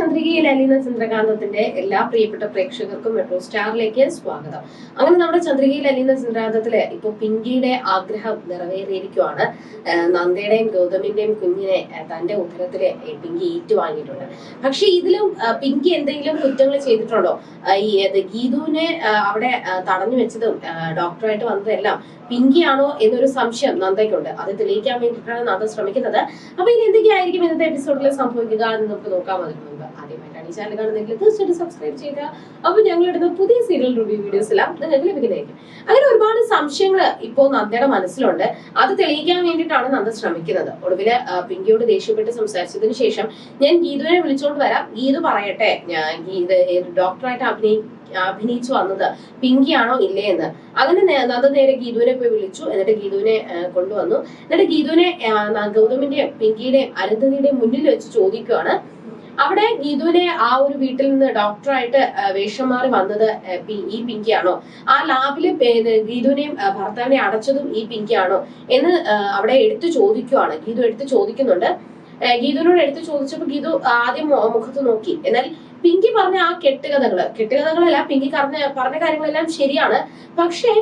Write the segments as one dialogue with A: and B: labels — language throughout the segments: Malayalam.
A: ചന്ദ്രികയിൽ അലിയുന്ന ചന്ദ്രകാന്തത്തിന്റെ എല്ലാ പ്രിയപ്പെട്ട പ്രേക്ഷകർക്കും മെട്രോ സ്റ്റാറിലേക്ക് സ്വാഗതം. അങ്ങനെ നമ്മുടെ ചന്ദ്രികയിൽ അലിയുന്ന ചന്ദ്രകാന്തത്തിൽ ഇപ്പൊ പിങ്കിയുടെ ആഗ്രഹം നിറവേറിയിരിക്കുവാണ്. നന്ദയുടെയും ഗൗതമിന്റെയും കുഞ്ഞിനെ തന്റെ ഉദരത്തിൽ പിങ്കി ഏറ്റുവാങ്ങിയിട്ടുണ്ട്. പക്ഷെ ഇതിലും പിങ്കി എന്തെങ്കിലും കുറ്റങ്ങൾ ചെയ്തിട്ടുണ്ടോ? ഈ ഗീതുവിനെ അവിടെ തടഞ്ഞു വെച്ചതും ഡോക്ടറായിട്ട് വന്നതെല്ലാം പിങ്കിയാണോ എന്നൊരു സംശയം നന്ദയ്ക്കുണ്ട്. അത് തെളിയിക്കാൻ വേണ്ടിയിട്ടാണ് നന്ദ ശ്രമിക്കുന്നത്. അപ്പൊ ഇനി എന്തൊക്കെയായിരിക്കും ഇന്നത്തെ എപ്പിസോഡിൽ സംഭവിക്കുക എന്ന് നമുക്ക് നോക്കാൻ വന്നിട്ടുണ്ട് ആദ്യമായിട്ടാണ് ഈ ചാനൽ കാണുന്നതെങ്കിൽ തീർച്ചയായിട്ടും സബ്സ്ക്രൈബ് ചെയ്യുക. അപ്പൊ ഞങ്ങൾ ഇടുന്ന പുതിയ സീരിയൽ റിവ്യൂ വീഡിയോസ് എല്ലാം നിങ്ങൾക്ക് ലഭിക്കുന്നതായിരിക്കും. അങ്ങനെ ഒരുപാട് സംശയങ്ങൾ ഇപ്പോൾ നന്ദയുടെ മനസ്സിലുണ്ട്. അത് തെളിയിക്കാൻ വേണ്ടിയിട്ടാണ് നന്ദ ശ്രമിക്കുന്നത്. ഒടുവിൽ പിങ്കിയോട് ദേഷ്യപ്പെട്ട് സംസാരിച്ചതിന് ശേഷം ഞാൻ ഗീതുവിനെ വിളിച്ചോണ്ട് വരാം. ഗീതു പറയട്ടെ. ഞാൻ ഗീത ഡോക്ടറായിട്ട് അഭിനയി അഭിനയിച്ചു വന്നത് പിങ്കിയാണോ ഇല്ലേ എന്ന് അങ്ങനെ നന്ദ നേരെ ഗീതുവിനെ പോയി വിളിച്ചു. എന്നിട്ട് ഗീതുവിനെ കൊണ്ടുവന്നു. എന്നിട്ട് ഗീതുവിനെ ഗൗതമിന്റെ പിങ്കിയുടെയും അരുന്ധതിയുടെയും മുന്നിൽ വെച്ച് ചോദിക്കുവാണ്. അവിടെ ഗീതുവിനെ ആ ഒരു വീട്ടിൽ നിന്ന് ഡോക്ടറായിട്ട് വേഷം മാറി വന്നത് ഈ പിങ്കിയാണോ? ആ ലാബിൽ ഗീതുവിനെയും ഭർത്താവിനെ അടച്ചതും ഈ പിങ്കിയാണോ? എന്ന് അവിടെ എടുത്തു ചോദിക്കുവാണ്. ഗീതു എടുത്ത് ചോദിക്കുന്നുണ്ട്. ഗീതുവിനോട് എടുത്ത് ചോദിച്ചപ്പോൾ ഗീതു ആദ്യം മുഖത്ത് നോക്കി. എന്നാൽ പിങ്കി പറഞ്ഞ ആ കെട്ടുകഥകൾ. കെട്ടുകഥകളല്ല പിങ്കി പറഞ്ഞ പറഞ്ഞ കാര്യങ്ങളെല്ലാം ശരിയാണ്. പക്ഷേ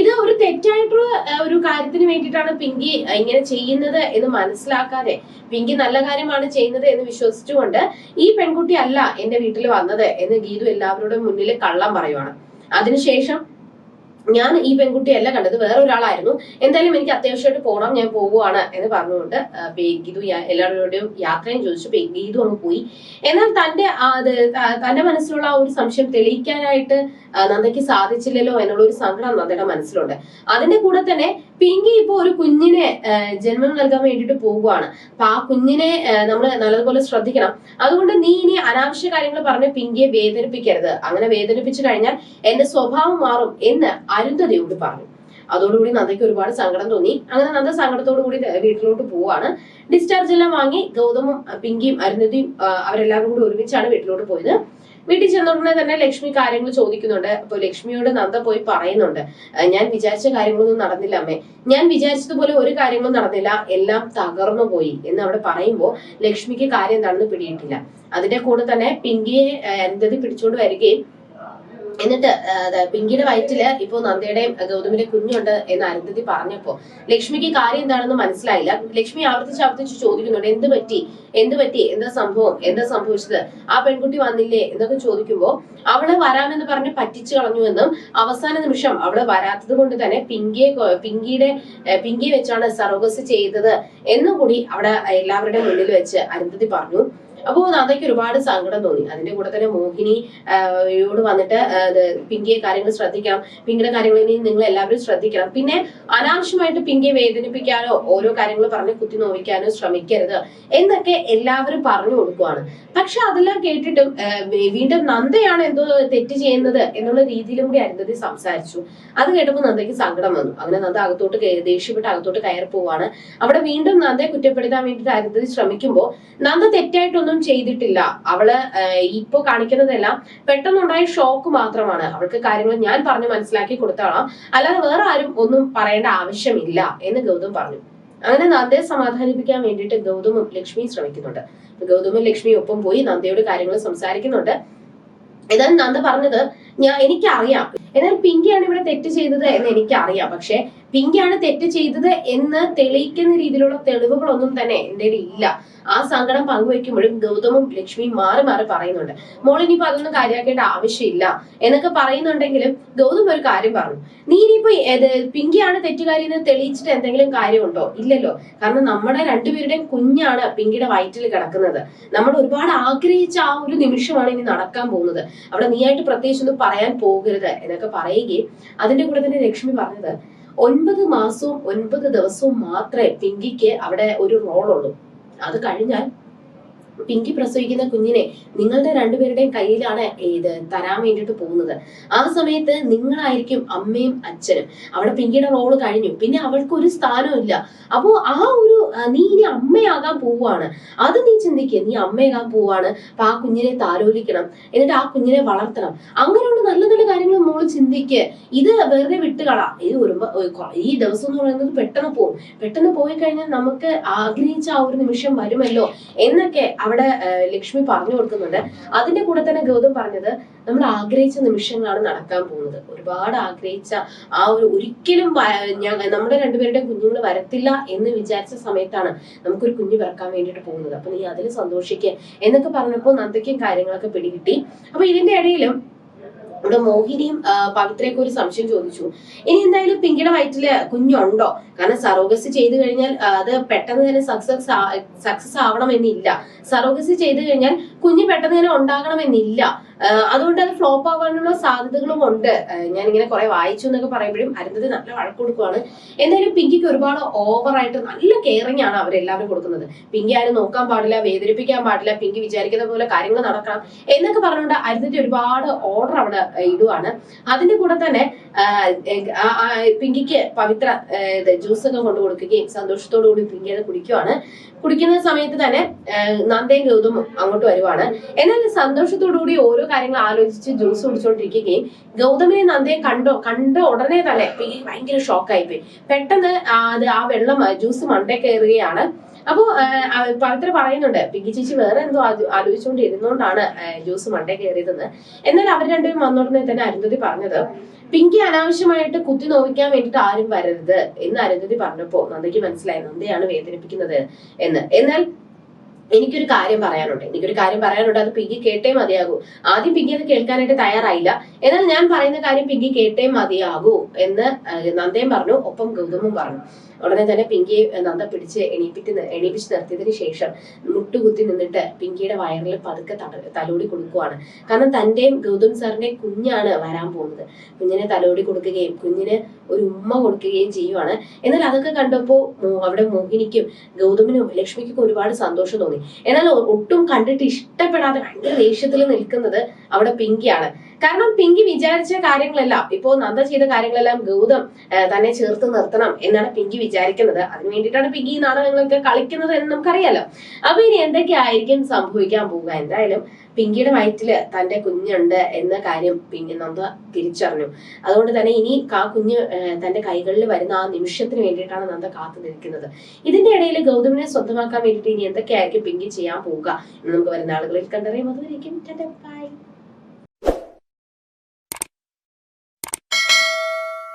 A: ഇത് ഒരു തെറ്റായിട്ടുള്ള ഒരു കാര്യത്തിന് വേണ്ടിയിട്ടാണ് പിങ്കി ഇങ്ങനെ ചെയ്യുന്നത് എന്ന് മനസ്സിലാക്കാതെ പിങ്കി നല്ല കാര്യമാണ് ചെയ്യുന്നത് എന്ന് വിശ്വസിച്ചുകൊണ്ട് ഈ പെൺകുട്ടി അല്ല എന്റെ വീട്ടിൽ വന്നത് എന്ന് ഗീതു എല്ലാവരുടെ മുന്നിൽ കള്ളം പറയുവാണ്. അതിനുശേഷം ഞാൻ ഈ പെൺകുട്ടിയല്ല കണ്ടത് വേറെ ഒരാളായിരുന്നു. എന്തായാലും എനിക്ക് അത്യാവശ്യമായിട്ട് പോകണം ഞാൻ പോവുകയാണ് എന്ന് പറഞ്ഞുകൊണ്ട് ബേഗീതു എല്ലാവരോടും യാത്രയും ചോദിച്ചു. ബേഗീതു അങ്ങ് പോയി. എന്നാൽ തന്റെ തന്റെ മനസ്സിലുള്ള ആ ഒരു സംശയം തെളിയിക്കാനായിട്ട് നന്ദയ്ക്ക് സാധിച്ചില്ലല്ലോ എന്നുള്ള ഒരു സങ്കടം നന്ദയുടെ മനസ്സിലുണ്ട്. അതിന്റെ കൂടെ തന്നെ പിങ്കി ഇപ്പൊ ഒരു കുഞ്ഞിനെ ജന്മം നൽകാൻ വേണ്ടിട്ട് പോവുകയാണ് അപ്പൊ ആ കുഞ്ഞിനെ നമ്മൾ നല്ലതുപോലെ ശ്രദ്ധിക്കണം. അതുകൊണ്ട് നീ ഇനി അനാവശ്യ കാര്യങ്ങൾ പറഞ്ഞ് പിങ്കിയെ വേദനിപ്പിക്കരുത്. അങ്ങനെ വേദനിപ്പിച്ചു കഴിഞ്ഞാൽ എന്റെ സ്വഭാവം മാറും എന്ന് അരുന്ധതയോട് പറഞ്ഞു. അതോടുകൂടി നന്ദയ്ക്ക് ഒരുപാട് സങ്കടം തോന്നി. അങ്ങനെ നന്ദ സങ്കടത്തോടു കൂടി വീട്ടിലോട്ട് പോവാണ്. ഡിസ്ചാർജ് എല്ലാം വാങ്ങി ഗൗതമും പിങ്കിയും അരുന്ധതിയും അവരെല്ലാവരും കൂടി ഒരുമിച്ചാണ് വീട്ടിലോട്ട് പോയത്. വീട്ടിൽ ചെന്ന ഉടനെ തന്നെ ലക്ഷ്മി കാര്യങ്ങൾ ചോദിക്കുന്നുണ്ട്. അപ്പൊ ലക്ഷ്മിയോട് നന്ദ പോയി പറയുന്നുണ്ട്. "ആ, ഞാൻ വിചാരിച്ച കാര്യങ്ങളൊന്നും നടന്നില്ല അമ്മേ. ഞാൻ വിചാരിച്ചതുപോലെ ഒരു കാര്യങ്ങളും നടന്നില്ല. എല്ലാം തകർന്നു പോയി എന്ന് അവിടെ പറയുമ്പോൾ ലക്ഷ്മിക്ക് കാര്യം എന്താണെന്ന് പിടിയിട്ടില്ല. അതിന്റെ കൂടെ തന്നെ പിങ്കിയെ എന്തത് പിടിച്ചോണ്ട് വരികയും എന്നിട്ട് പിങ്കിയുടെ വയറ്റിൽ ഇപ്പോ നന്ദയുടെയും ഗൗതമിന്റെ കുഞ്ഞുണ്ട് എന്ന് അരുന്ധതി പറഞ്ഞപ്പോ ലക്ഷ്മിക്ക് കാര്യം എന്താണെന്ന് മനസ്സിലായില്ല. ലക്ഷ്മി ആവർത്തിച്ച് ആവർത്തിച്ച് ചോദിക്കുന്നുണ്ട് എന്ത് പറ്റി? എന്ത് പറ്റി? എന്താ സംഭവം? എന്താ സംഭവിച്ചത്? ആ പെൺകുട്ടി വന്നില്ലേ? എന്നൊക്കെ ചോദിക്കുമ്പോ അവൾ വരാമെന്ന് പറഞ്ഞ് പറ്റിച്ചു കളഞ്ഞു എന്നും അവസാന നിമിഷം അവൾ വരാത്തത് കൊണ്ട് തന്നെ പിങ്കിയെ പിങ്കിയുടെ പിങ്കിയെ വെച്ചാണ് സർവകസ് ചെയ്തത് എന്നും കൂടി അവിടെ എല്ലാവരുടെ മുന്നിൽ വെച്ച് അരുന്ധതി പറഞ്ഞു. അപ്പോ നന്ദയ്ക്ക് ഒരുപാട് സങ്കടം തോന്നി. അതിന്റെ കൂടെ തന്നെ മോഹിനി യോട് വന്നിട്ട് പിങ്കിയെ കാര്യങ്ങൾ ശ്രദ്ധിക്കണം പിങ്കിയുടെ കാര്യങ്ങൾ ഇനി നിങ്ങൾ എല്ലാവരും ശ്രദ്ധിക്കണം. പിന്നെ അനാവശ്യമായിട്ട് പിങ്കിയെ വേദനിപ്പിക്കാനോ ഓരോ കാര്യങ്ങൾ പറഞ്ഞ് കുത്തി നോവിക്കാനോ ശ്രമിക്കരുത് എന്നൊക്കെ എല്ലാവരും പറഞ്ഞു കൊടുക്കുവാണ്. പക്ഷെ അതെല്ലാം കേട്ടിട്ടും വീണ്ടും നന്ദയാണ് എന്തോ തെറ്റ് ചെയ്യുന്നത് എന്നുള്ള രീതിയിലും കൂടി അരുന്ധതി സംസാരിച്ചു. അത് കേട്ടപ്പോൾ നന്ദയ്ക്ക് സങ്കടം വന്നു. അങ്ങനെ നന്ദ അകത്തോട്ട് ദേഷ്യപ്പെട്ട് അകത്തോട്ട് കയറി പോവാണ് അവിടെ വീണ്ടും നന്ദയെ കുറ്റപ്പെടുത്താൻ വേണ്ടിയിട്ട് അരുന്ധതി ശ്രമിക്കുമ്പോൾ നന്ദ തെറ്റായിട്ടൊന്നും ചെയ്തിട്ടില്ല. അവൾ ഇപ്പോ കാണിക്കുന്നതെല്ലാം പെട്ടെന്നുണ്ടായ ഷോക്ക് മാത്രമാണ്. അവൾക്ക് കാര്യങ്ങൾ ഞാൻ പറഞ്ഞു മനസ്സിലാക്കി കൊടുത്തോളാം. അല്ലാതെ വേറെ ആരും ഒന്നും പറയേണ്ട ആവശ്യമില്ല എന്ന് ഗൗതം പറഞ്ഞു. അങ്ങനെ നന്ദയെ സമാധാനിപ്പിക്കാൻ വേണ്ടിയിട്ട് ഗൗതമും ലക്ഷ്മിയും ശ്രമിക്കുന്നുണ്ട്. ഗൗതമും ലക്ഷ്മിയും ഒപ്പം പോയി നന്ദയോട് കാര്യങ്ങൾ സംസാരിക്കുന്നുണ്ട്. എന്നാൽ നന്ദ പറഞ്ഞത് ഞാൻ എനിക്കറിയാം. എന്നാൽ പിങ്കിയാണ് ഇവിടെ തെറ്റ് ചെയ്തത് എന്ന് എനിക്കറിയാം. പക്ഷെ പിങ്കിയാണ് തെറ്റ് ചെയ്തത് എന്ന് തെളിയിക്കുന്ന രീതിയിലുള്ള തെളിവുകളൊന്നും തന്നെ എന്റെ ഇല്ല. ആ സങ്കടം പങ്കുവെക്കുമ്പോഴും ഗൗതമും ലക്ഷ്മിയും മാറി മാറി പറയുന്നുണ്ട്. മോൾ ഇനിയിപ്പോ അതൊന്നും കാര്യമാക്കേണ്ട ആവശ്യമില്ല എന്നൊക്കെ പറയുന്നുണ്ടെങ്കിലും ഗൗതം ഒരു കാര്യം പറഞ്ഞു. നീ ഇനിയിപ്പോ പിങ്കിയാണ് തെറ്റുകാരി എന്ന് തെളിയിച്ചിട്ട് എന്തെങ്കിലും കാര്യമുണ്ടോ? ഇല്ലല്ലോ. കാരണം നമ്മുടെ രണ്ടുപേരുടെയും കുഞ്ഞാണ് പിങ്കിയുടെ വയറ്റിൽ കിടക്കുന്നത്. നമ്മൾ ഒരുപാട് ആഗ്രഹിച്ച ആ ഒരു നിമിഷമാണ് ഇനി നടക്കാൻ പോകുന്നത്. അവിടെ നീയായിട്ട് പ്രത്യേകിച്ച് ഒന്നും പറയാൻ പോകരുത് എന്നൊക്കെ പറയുകയും അതിന്റെ കൂടെ തന്നെ ലക്ഷ്മി പറഞ്ഞത് ഒൻപത് മാസവും ഒൻപത് ദിവസവും മാത്രമേ പിങ്കിക്ക് അവിടെ ഒരു റോളുള്ളൂ അത് കഴിഞ്ഞാൽ പിങ്കി പ്രസവിക്കുന്ന കുഞ്ഞിനെ നിങ്ങളുടെ രണ്ടുപേരുടെയും കയ്യിലാണ് ഇത് തരാൻ വേണ്ടിയിട്ട് പോകുന്നത്. ആ സമയത്ത് നിങ്ങളായിരിക്കും അമ്മയും അച്ഛനും. അവിടെ പിങ്കിയുടെ റോൾ കഴിഞ്ഞു. പിന്നെ അവൾക്ക് ഒരു സ്ഥാനമില്ല ഇല്ല. അപ്പോ ആ ഒരു നീ ഇനി അമ്മയാകാൻ പോവാണ് അത് നീ ചിന്തിക്കുക നീ അമ്മയാകാൻ പോവാണ് അപ്പൊ ആ കുഞ്ഞിനെ താലോലിക്കണം എന്നിട്ട് ആ കുഞ്ഞിനെ വളർത്തണം. അങ്ങനെയുള്ള നല്ല നല്ല കാര്യങ്ങൾ മോൾ ചിന്തിക്കുക ഇത് വെറുതെ വിട്ടുകളാ. ഇത് വരുമ്പോ ഈ ദിവസം എന്ന് പറയുന്നത് പെട്ടെന്ന് പോകും പെട്ടെന്ന് പോയി കഴിഞ്ഞാൽ നമുക്ക് ആഗ്രഹിച്ച ആ ഒരു നിമിഷം വരുമല്ലോ എന്നൊക്കെ അവിടെ ആ, ലക്ഷ്മി പറഞ്ഞു കൊടുക്കുന്നുണ്ട്. അതിന്റെ കൂടെ തന്നെ ഗൗതം പറഞ്ഞത് നമ്മൾ ആഗ്രഹിച്ച നിമിഷങ്ങളാണ് നടക്കാൻ പോകുന്നത്. ഒരുപാട് ആഗ്രഹിച്ച ആ ഒരു ഒരിക്കലും നമ്മുടെ രണ്ടുപേരുടെ കുഞ്ഞുങ്ങൾ വരത്തില്ല എന്ന് വിചാരിച്ച സമയത്താണ് നമുക്കൊരു കുഞ്ഞ് പിറക്കാൻ വേണ്ടിയിട്ട് പോകുന്നത്. അപ്പൊ നീ അതിൽ സന്തോഷിക്കുക എന്നൊക്കെ പറഞ്ഞപ്പോൾ നന്ദയ്ക്കും കാര്യങ്ങളൊക്കെ പിടികിട്ടി. അപ്പൊ ഇതിന്റെ ഇടയിലും ഇവിടെ മോഹിനിയും പവിത്രയൊക്കെ ഒരു സംശയം ചോദിച്ചു. ഇനി എന്തായാലും പിങ്കിയുടെ വയറ്റിൽ കുഞ്ഞുണ്ടോ? കാരണം സറോഗസി ചെയ്തു കഴിഞ്ഞാൽ അത് പെട്ടെന്ന് തന്നെ സക്സസ് സക്സസ് ആവണമെന്നില്ല. സറോഗസി ചെയ്തു കഴിഞ്ഞാൽ കുഞ്ഞ് പെട്ടെന്ന് തന്നെ ഉണ്ടാകണമെന്നില്ല. അതുകൊണ്ട് അത് ഫ്ലോപ്പ് ആവാനുള്ള സാധ്യതകളും ഉണ്ട്. ഞാൻ ഇങ്ങനെ കുറെ വായിച്ചു എന്നൊക്കെ പറയുമ്പോഴും അരുന്ധതി നല്ല വഴക്ക് കൊടുക്കുവാണ്. എന്തായാലും പിങ്കിക്ക് ഒരുപാട് ഓവറായിട്ട് നല്ല കെയറിങ് ആണ് അവരെല്ലാവരും കൊടുക്കുന്നത്. പിങ്കി ആരും നോക്കാൻ പാടില്ല വേദനിപ്പിക്കാൻ പാടില്ല പിങ്കി വിചാരിക്കുന്ന പോലെ കാര്യങ്ങൾ നടക്കണം എന്നൊക്കെ പറഞ്ഞുകൊണ്ട് അരുന്ധതി ഒരുപാട് ഓർഡർ അവിടെ ഇടുവാണ്. അതിന്റെ കൂടെ തന്നെ പിങ്കിക്ക് പവിത്ര ജ്യൂസ് ഒക്കെ കൊണ്ടു കൊടുക്കുകയും സന്തോഷത്തോടു കൂടി പിങ്കി അത് കുടിക്കുവാണ്. കുടിക്കുന്ന സമയത്ത് തന്നെ നന്ദയും ഗൗതമും അങ്ങോട്ട് വരുവാണ്. എന്നാൽ സന്തോഷത്തോടു കൂടി ഓരോ കാര്യങ്ങൾ ആലോചിച്ച് ജ്യൂസ് കുടിച്ചുകൊണ്ടിരിക്കുകയും ഗൗതമിനെ നന്ദയെ കണ്ടോ കണ്ട ഉടനെ തന്നെ ഭയങ്കര ഷോക്കായി പോയി. പെട്ടെന്ന് അത് ആ വെള്ളം ജ്യൂസ് മണ്ടേ കയറുകയാണ്. അപ്പോ പവിത്ര പറയുന്നുണ്ട് പിങ്കി ചേച്ചി വേറെ എന്തോ ആലോചിച്ചുകൊണ്ടിരുന്നോണ്ടാണ് ജ്യൂസ് മണ്ടേ കയറിയതെന്ന്. എന്നാൽ അവർ രണ്ടുപേരും വന്നുടനെ തന്നെ അരുന്ധതി പറഞ്ഞത് പിങ്കി അനാവശ്യമായിട്ട് കുത്തി നോവിക്കാൻ വേണ്ടിയിട്ട് ആരും വരരുത് എന്ന് അരുന്ധതി പറഞ്ഞപ്പോ നന്ദയ്ക്ക് മനസ്സിലായി നന്ദയാണ് വേദനിപ്പിക്കുന്നത് എന്ന്. എന്നാൽ എനിക്കൊരു കാര്യം പറയാനുണ്ട്. എനിക്കൊരു കാര്യം പറയാനുണ്ട്. അത് പിങ്കി കേട്ടേ മതിയാകൂ. ആദ്യം പിങ്കി അത് കേൾക്കാനായിട്ട് തയ്യാറായില്ല. എന്നാൽ ഞാൻ പറയുന്ന കാര്യം പിങ്കി കേട്ടേ മതിയാകൂ എന്ന് നന്ദയും പറഞ്ഞു. ഒപ്പം ഗൗതമും പറഞ്ഞു. ഉടനെ തന്നെ പിങ്കിയെ നന്ദ പിടിച്ച് എണീപ്പിച്ച് എണീപ്പിച്ച് നിർത്തിയതിനു ശേഷം മുട്ടുകുത്തി നിന്നിട്ട് പിങ്കിയുടെ വയറിൽ പതുക്കെ തലോടി കൊടുക്കുവാണ്. കാരണം തന്റെയും ഗൗതം സാറിന്റെയും കുഞ്ഞാണ് വരാൻ പോകുന്നത്. കുഞ്ഞിനെ തലോടി കൊടുക്കുകയും കുഞ്ഞിന് ഒരു ഉമ്മ കൊടുക്കുകയും ചെയ്യുവാണ്. എന്നാൽ അതൊക്കെ കണ്ടപ്പോ അവിടെ മോഹിനിക്കും ഗൗതമിനും ലക്ഷ്മിക്കും ഒരുപാട് സന്തോഷം തോന്നി. എന്നാൽ ഒട്ടും കണ്ടിട്ട് ഇഷ്ടപ്പെടാതെ ഭയങ്കര ദേഷ്യത്തിൽ നിൽക്കുന്നത് അവിടെ പിങ്കിയാണ്. കാരണം പിങ്കി വിചാരിച്ച കാര്യങ്ങളെല്ലാം ഇപ്പോ നന്ദ ചെയ്ത കാര്യങ്ങളെല്ലാം ഗൗതം തന്നെ ചേർത്ത് നിർത്തണം എന്നാണ് പിങ്കി വിചാരിക്കുന്നത്. അതിന് വേണ്ടിയിട്ടാണ് പിങ്കി നാടകങ്ങളൊക്കെ കളിക്കുന്നത് എന്ന് നമുക്കറിയാലോ. അപ്പൊ ഇനി എന്തൊക്കെയായിരിക്കും സംഭവിക്കാൻ പോവുക? എന്തായാലും പിങ്കിയുടെ വയറ്റിൽ തന്റെ കുഞ്ഞുണ്ട് എന്ന കാര്യം പിങ്കി നന്ദ തിരിച്ചറിഞ്ഞു. അതുകൊണ്ട് തന്നെ ഇനി ആ കുഞ്ഞ് തന്റെ കൈകളിൽ വരുന്ന ആ നിമിഷത്തിന് വേണ്ടിയിട്ടാണ് നന്ദ കാത്തു നിൽക്കുന്നത് ഇതിന്റെ ഇടയിൽ ഗൗതമിനെ സ്വന്തമാക്കാൻ വേണ്ടിയിട്ട് ഇനി എന്തൊക്കെയായിരിക്കും പിങ്കി ചെയ്യാൻ പോവുക എന്ന് നമുക്ക് വരുന്ന ആളുകളിൽ കണ്ടറിയാം. അതുവരേക്കും ബൈ.